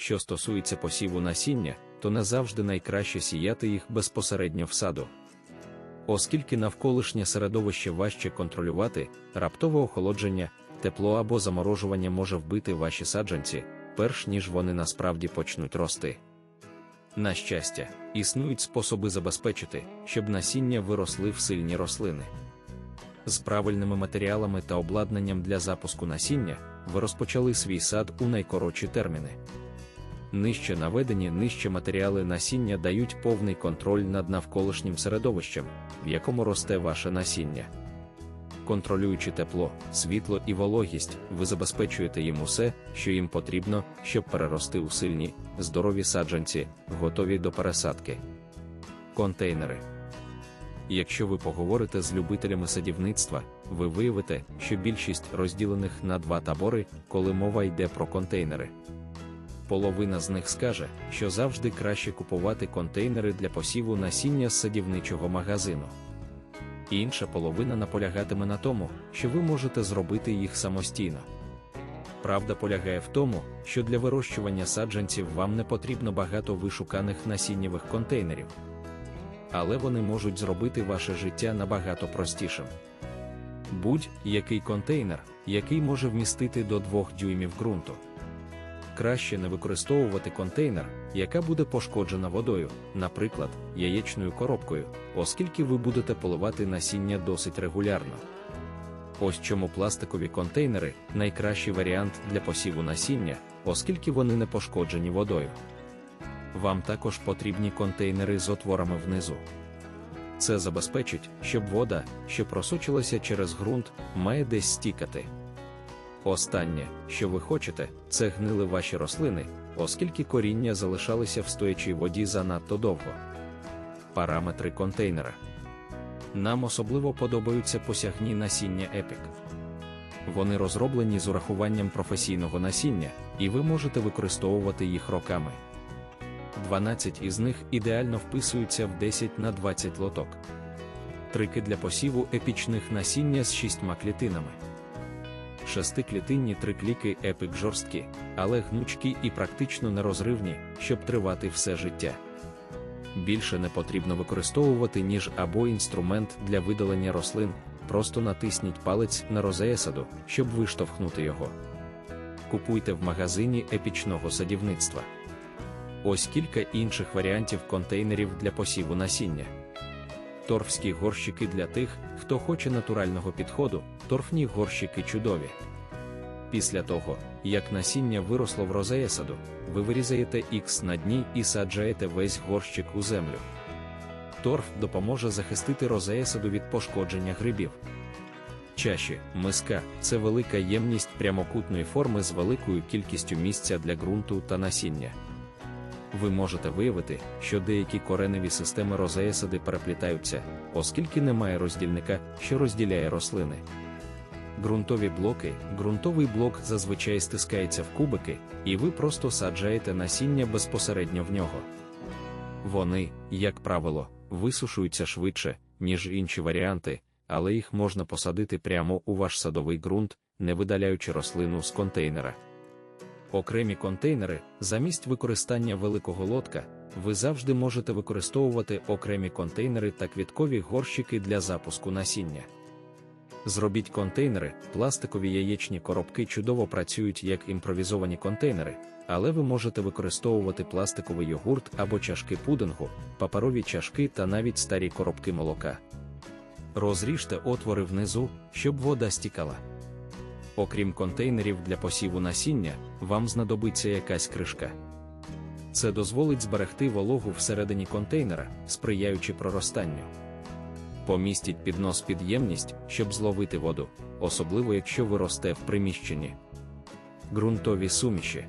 що стосується посіву насіння, то не завжди найкраще сіяти їх безпосередньо в саду. Оскільки навколишнє середовище важче контролювати, раптове охолодження, тепло або заморожування може вбити ваші саджанці, перш ніж вони насправді почнуть рости. На щастя, існують способи забезпечити, щоб насіння виросли в сильні рослини. З правильними матеріалами та обладнанням для запуску насіння ви розпочали свій сад у найкоротші терміни. Нижче наведені нижче матеріали насіння дають повний контроль над навколишнім середовищем, в якому росте ваше насіння. Контролюючи тепло, світло і вологість, ви забезпечуєте їм усе, що їм потрібно, щоб перерости у сильні, здорові саджанці, готові до пересадки. Контейнери. Якщо ви поговорите з любителями садівництва, ви виявите, що більшість розділених на два табори, коли мова йде про контейнери. Половина з них скаже, що завжди краще купувати контейнери для посіву насіння з садівничого магазину. Інша половина наполягатиме на тому, що ви можете зробити їх самостійно. Правда полягає в тому, що для вирощування саджанців вам не потрібно багато вишуканих насіннєвих контейнерів. Але вони можуть зробити ваше життя набагато простішим. Будь-який контейнер, який може вмістити до 2 дюймів ґрунту. Краще не використовувати контейнер, яка буде пошкоджена водою, наприклад, яєчною коробкою, оскільки ви будете поливати насіння досить регулярно. Ось чому пластикові контейнери найкращий варіант для посіву насіння, оскільки вони не пошкоджені водою. Вам також потрібні контейнери з отворами внизу. Це забезпечить, щоб вода, що просочилася через ґрунт, має десь стікати. Останнє, що ви хочете, це гнили ваші рослини, оскільки коріння залишалися в стоячій воді занадто довго. Параметри контейнера. Нам особливо подобаються посягні насіння Epic. Вони розроблені з урахуванням професійного насіння, і ви можете використовувати їх роками. 12 із них ідеально вписуються в 10 на 20 лоток. Трики для посіву епічних насіння з шістьма клітинами. Шестиклітинні трикліки епік жорсткі, але гнучкі і практично нерозривні, щоб тривати все життя. Більше не потрібно використовувати ніж або інструмент для видалення рослин, просто натисніть палець на розеясаду, щоб виштовхнути його. Купуйте в магазині епічного садівництва. Ось кілька інших варіантів контейнерів для посіву насіння. Торфські горщики для тих, хто хоче натурального підходу, торфні горщики чудові. Після того, як насіння виросло в розеясаду, ви вирізаєте X на дні і саджаєте весь горщик у землю. Торф допоможе захистити розеясаду від пошкодження грибів. Чаші, миска це велика ємність прямокутної форми з великою кількістю місця для ґрунту та насіння ви можете виявити, що деякі кореневі системи розеясади переплітаються, оскільки немає роздільника, що розділяє рослини. Ґрунтові блоки, ґрунтовий блок зазвичай стискається в кубики, і ви просто саджаєте насіння безпосередньо в нього. Вони, як правило, висушуються швидше, ніж інші варіанти, але їх можна посадити прямо у ваш садовий ґрунт, не видаляючи рослину з контейнера. Окремі контейнери, замість використання великого лотка, ви завжди можете використовувати окремі контейнери та квіткові горщики для запуску насіння. Зробіть контейнери, пластикові яєчні коробки чудово працюють як імпровізовані контейнери, але ви можете використовувати пластиковий йогурт або чашки пудингу, паперові чашки та навіть старі коробки молока. Розріжте отвори внизу, щоб вода стікала. Окрім контейнерів для посіву насіння, вам знадобиться якась кришка. Це дозволить зберегти вологу всередині контейнера, сприяючи проростанню. Помістіть піднос під ємність, щоб зловити воду, особливо якщо ви росте в приміщенні. Ґрунтові суміші.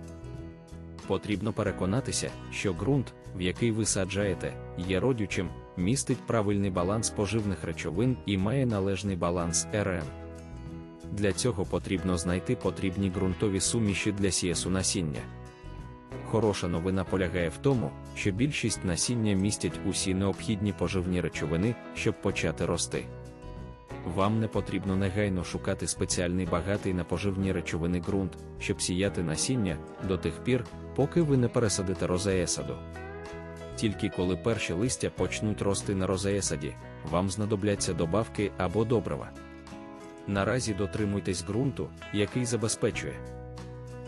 Потрібно переконатися, що ґрунт, в який ви саджаєте, є родючим, містить правильний баланс поживних речовин і має належний баланс РН. Для цього потрібно знайти потрібні ґрунтові суміші для сієсу насіння. Хороша новина полягає в тому, що більшість насіння містять усі необхідні поживні речовини, щоб почати рости. Вам не потрібно негайно шукати спеціальний багатий на поживні речовини ґрунт, щоб сіяти насіння до тих пір, поки ви не пересадите розеесаду. Тільки коли перші листя почнуть рости на розеесаді, вам знадобляться добавки або добрива. Наразі дотримуйтесь ґрунту, який забезпечує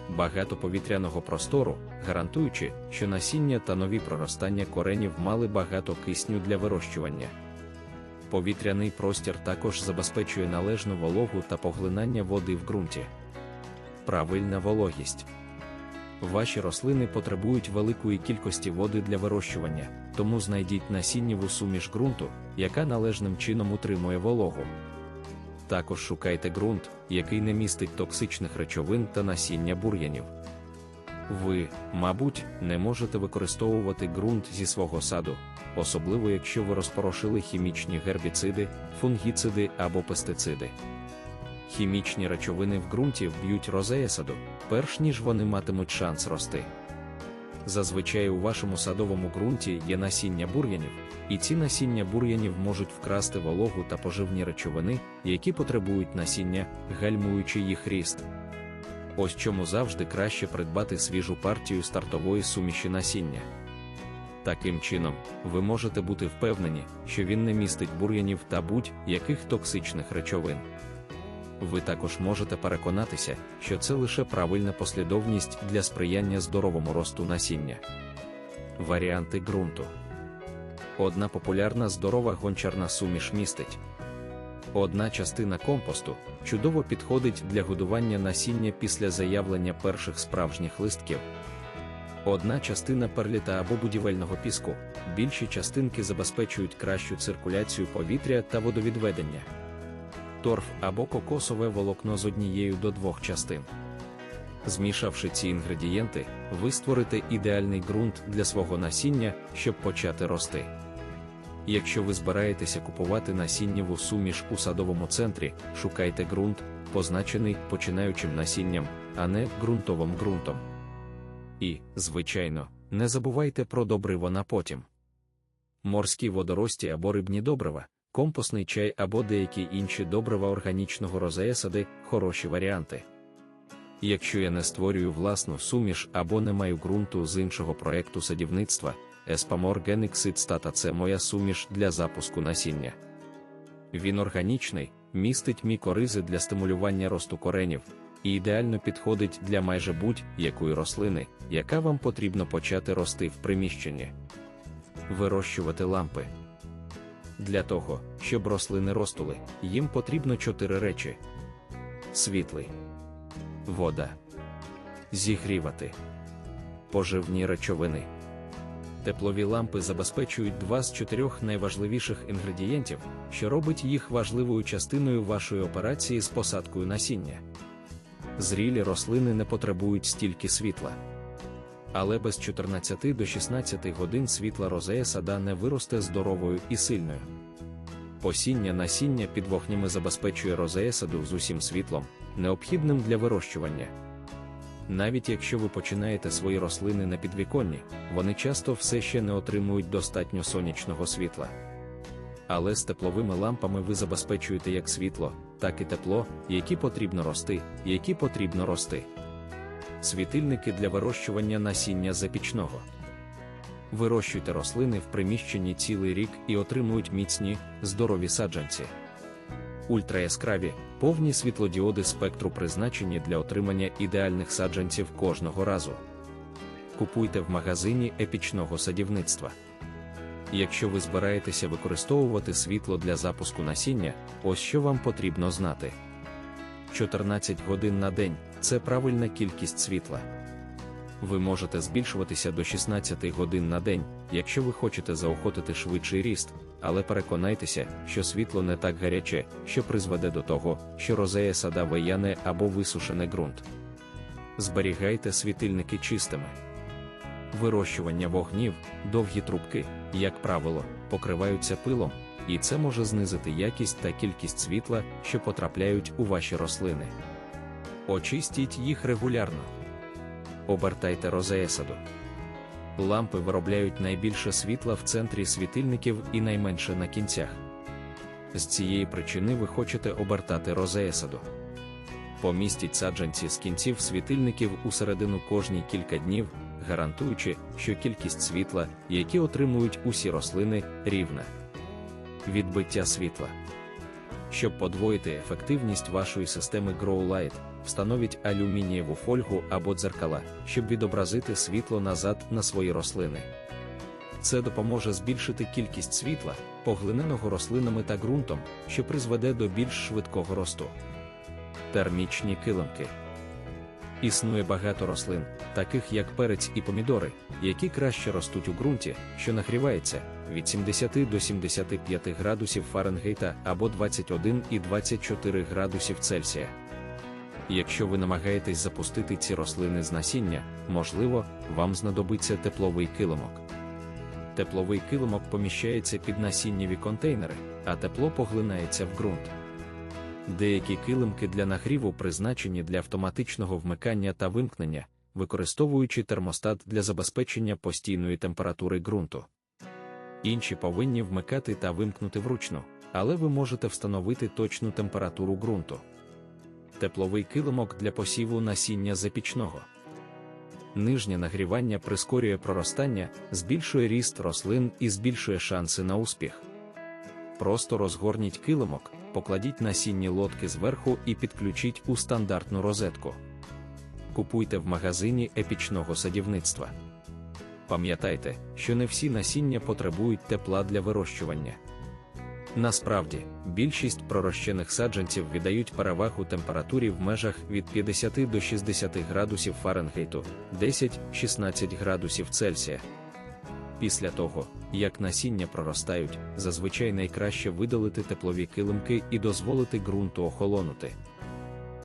багато повітряного простору, гарантуючи, що насіння та нові проростання коренів мали багато кисню для вирощування. Повітряний простір також забезпечує належну вологу та поглинання води в ґрунті. Правильна вологість. Ваші рослини потребують великої кількості води для вирощування, тому знайдіть насіннєву суміш ґрунту, яка належним чином утримує вологу. Також шукайте ґрунт, який не містить токсичних речовин та насіння бур'янів. Ви, мабуть, не можете використовувати ґрунт зі свого саду, особливо якщо ви розпорошили хімічні гербіциди, фунгіциди або пестициди. Хімічні речовини в ґрунті вб'ють розея саду, перш ніж вони матимуть шанс рости. Зазвичай у вашому садовому ґрунті є насіння бур'янів, і ці насіння бур'янів можуть вкрасти вологу та поживні речовини, які потребують насіння, гальмуючи їх ріст. Ось чому завжди краще придбати свіжу партію стартової суміші насіння. Таким чином, ви можете бути впевнені, що він не містить бур'янів та будь-яких токсичних речовин. Ви також можете переконатися, що це лише правильна послідовність для сприяння здоровому росту насіння. Варіанти ґрунту. Одна популярна здорова гончарна суміш містить. Одна частина компосту чудово підходить для годування насіння після заявлення перших справжніх листків. Одна частина перліта або будівельного піску, більші частинки забезпечують кращу циркуляцію повітря та водовідведення. Торф або кокосове волокно з однією до двох частин. Змішавши ці інгредієнти, ви створите ідеальний ґрунт для свого насіння, щоб почати рости. Якщо ви збираєтеся купувати насіннєву суміш у садовому центрі, шукайте ґрунт, позначений починаючим насінням, а не ґрунтовим ґрунтом. І, звичайно, не забувайте про добриво на потім. Морські водорості або рибні добрива, компостний чай або деякі інші добрива органічного розеесади хороші варіанти. Якщо я не створюю власну суміш або не маю ґрунту з іншого проекту садівництва, Espamor Genixid Stata – це моя суміш для запуску насіння. Він органічний, містить мікоризи для стимулювання росту коренів і ідеально підходить для майже будь-якої рослини, яка вам потрібно почати рости в приміщенні. Вирощувати лампи. Для того, щоб рослини ростули, їм потрібно чотири речі: світлий, вода, зігрівати, поживні речовини. Теплові лампи забезпечують два з чотирьох найважливіших інгредієнтів, що робить їх важливою частиною вашої операції з посадкою насіння. Зрілі рослини не потребують стільки світла. Але без 14 до 16 годин світла розея сада не виросте здоровою і сильною. Посіння насіння під вогнями забезпечує розея саду з усім світлом, необхідним для вирощування. Навіть якщо ви починаєте свої рослини на підвіконні, вони часто все ще не отримують достатньо сонячного світла. Але з тепловими лампами ви забезпечуєте як світло, так і тепло, які потрібно рости, які потрібно рости. Світильники для вирощування насіння запічного. Вирощуйте рослини в приміщенні цілий рік і отримують міцні, здорові саджанці. Ультраяскраві, повні світлодіоди спектру призначені для отримання ідеальних саджанців кожного разу. Купуйте в магазині епічного садівництва. Якщо ви збираєтеся використовувати світло для запуску насіння, ось що вам потрібно знати: 14 годин на день це правильна кількість світла. Ви можете збільшуватися до 16 годин на день, якщо ви хочете заохотити швидший ріст, але переконайтеся, що світло не так гаряче, що призведе до того, що розеє сада вияне або висушений ґрунт. Зберігайте світильники чистими. Вирощування вогнів, довгі трубки, як правило, покриваються пилом, і це може знизити якість та кількість світла, що потрапляють у ваші рослини. Очистіть їх регулярно. Обертайте розеесаду. Лампи виробляють найбільше світла в центрі світильників і найменше на кінцях. З цієї причини ви хочете обертати розеесаду. Помістіть саджанці з кінців світильників у середину кожні кілька днів, гарантуючи, що кількість світла, які отримують усі рослини, рівна. Відбиття світла. Щоб подвоїти ефективність вашої системи Grow Light, встановіть алюмінієву фольгу або дзеркала, щоб відобразити світло назад на свої рослини. Це допоможе збільшити кількість світла, поглиненого рослинами та ґрунтом, що призведе до більш швидкого росту. Термічні килимки. Існує багато рослин, таких як перець і помідори, які краще ростуть у ґрунті, що нагрівається від 70 до 75 градусів Фаренгейта або 21 і 24 градусів Цельсія. Якщо ви намагаєтесь запустити ці рослини з насіння, можливо, вам знадобиться тепловий килимок. Тепловий килимок поміщається під насіннєві контейнери, а тепло поглинається в ґрунт. Деякі килимки для нагріву призначені для автоматичного вмикання та вимкнення, використовуючи термостат для забезпечення постійної температури ґрунту. Інші повинні вмикати та вимкнути вручну, але ви можете встановити точну температуру ґрунту. Тепловий килимок для посіву насіння запічного. Нижнє нагрівання прискорює проростання, збільшує ріст рослин і збільшує шанси на успіх. Просто розгорніть килимок, покладіть насінні лотки зверху і підключіть у стандартну розетку. Купуйте в магазині епічного садівництва. Пам'ятайте, що не всі насіння потребують тепла для вирощування. Насправді, більшість пророщених саджанців віддають перевагу температурі в межах від 50 до 60 градусів Фаренгейту, 10-16 градусів Цельсія. Після того, як насіння проростають, зазвичай найкраще видалити теплові килимки і дозволити ґрунту охолонути.